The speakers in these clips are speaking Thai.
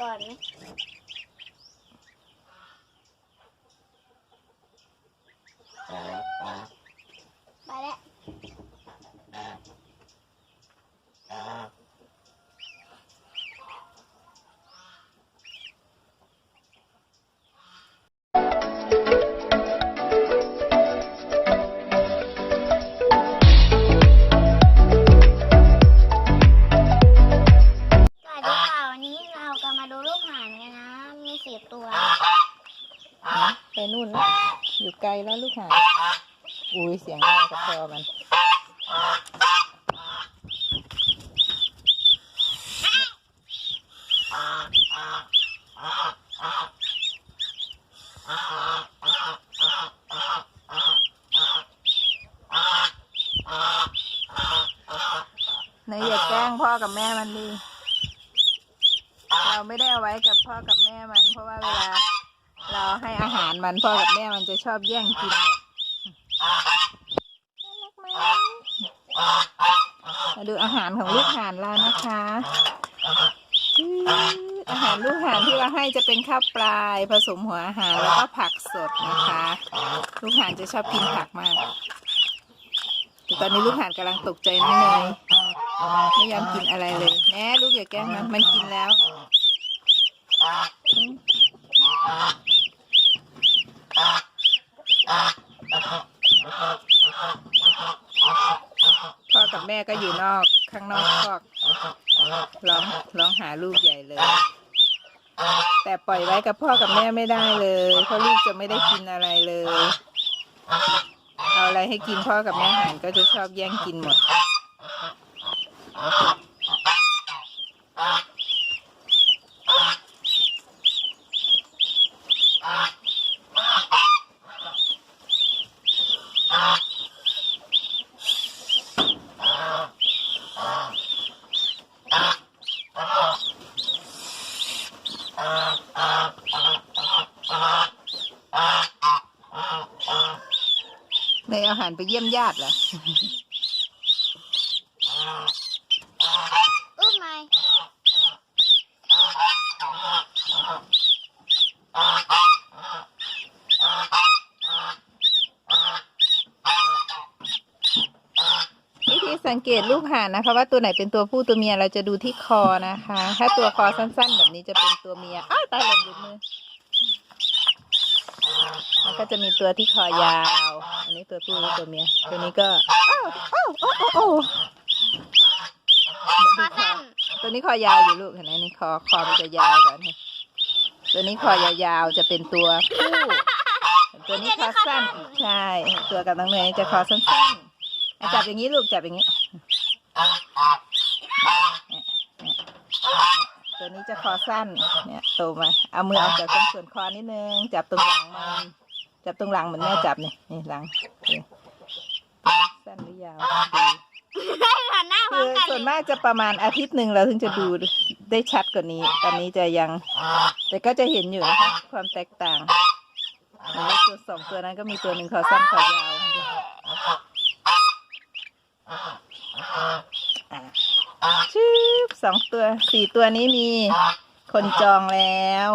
ก่อนไหม สิบตัวไปนู่นแล้วอยู่ไกลแล้วลูกหาอุ้ยเสียงดังกับคอมันไหนอย่าแกล้งพ่อกับแม่มันดิ เราไม่ได้เอาไว้กับพ่อกับแม่มัน เพราะว่าเวลา เราให้อาหารมันพ่อกับแม่มันจะชอบแย่งกินมดน่ารักไหมมาดูอาหารของลูกห่านเรานะคะอืออาหารลูกห่านที่เราให้จะเป็นข้าวปลายผสมหัวอาหารแล้วก็ผักสดนะคะ ลูกห่านจะชอบกินผักมากแต่ตอนนี้ลูกห่านกำลังตกใจน้องเนยไม่ยอมกินอะไรเลยแน่ลูกอย่าแกล้งมันมันกินแล้ว พ่อกับแม่ก็อยู่นอกข้างนอกคอกร้องร้องหาลูกใหญ่เลย แต่ปล่อยไว้กับพ่อกับแม่ไม่ได้เลยเพราะลูกจะไม่ได้กินอะไรเลย เอาอะไรให้กินพ่อกับแม่หันก็จะชอบแย่งกินหมด ในอาหารไปเยี่ยมญาติเหรอมไม่ วิธี สังเกตลูกห่านนะคะ ว่าตัวไหนเป็นตัวผู้ตัวเมียเราจะดูที่คอนะคะ ถ้าตัวคอสั้นๆ แบบนี้จะเป็นตัวเมียอ้าวตายหล่นหลุดมือแล้วก็จะมีตัวที่คอยาว อันนี้ตัวผู้หรือตัวเมีย ตัวนี้ก็อ้าวอ้าวอ้าวอ้าวขอสั้นตัวนี้คอยาวอยู่ลูกเห็นไหมนี่คอคอมันจะยาวกว่านี่ตัวนี้คอยาวๆจะเป็นตัวผู้ตัวนี้คอสั้นใช่ ตัวกับน้องเนยจะคอสั้นๆอะ จับอย่างนี้ลูกจับอย่างนี้ ตัวนี้จะคอสั้น เนี่ยโตมา เอามือออกจากตรงส่วนคอนิดนึง จับตรงหลังมันจับตรงหลังเหมือนแม่จับนี่นี่หลังนี่สั้นหรือยาวดูให้หันหน้าพร้อคืมอกันส่วนมากจะประมาณอาทิตย์หนึ่งเราถึงจะดูได้ชัดกว่านี้ ตอนนี้จะยัง แต่ก็จะเห็นอยู่นะคะความแตกต่างแล้วตัวสองตัวนั้นก็มีตัวหนึ่งคอสั้นคอยาวอะ ชืบสองตัวสี่ตัวนี้มีคนจองแล้ว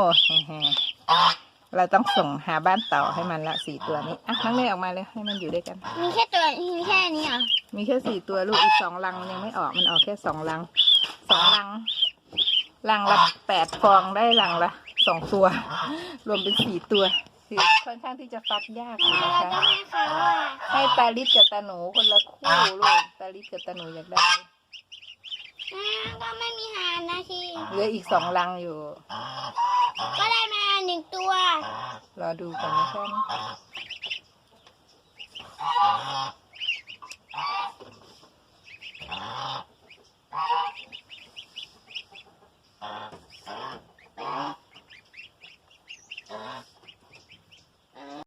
เราต้องส่งหาบ้านต่อให้มันละสี่ตัวนี้อะน้องเนยออกมาเลยให้มันอยู่ด้วยกัน มีแค่ตัวมีแค่นี้เหรอมีแค่สี่ตัวลูกอีกสองลังมันยังไม่ออกมันออกแค่สองลังสองลังลังละแปดฟองได้ลังละสองตัว รวมเป็นสี่ตัวคือค่อนข้างที่จะฟักยากอยู่นะเราคะต้องให้เขาอะให้ตาลิศกับตาหนูคนละคู่ลูกตาลิศกับตาหนูอยากได้อ่า ก็ไม่มีหานนะทีเหลืออีกสองลังอยู่ ก็ได้มาหนึ่งตัว รอดูกันนะแค่นี้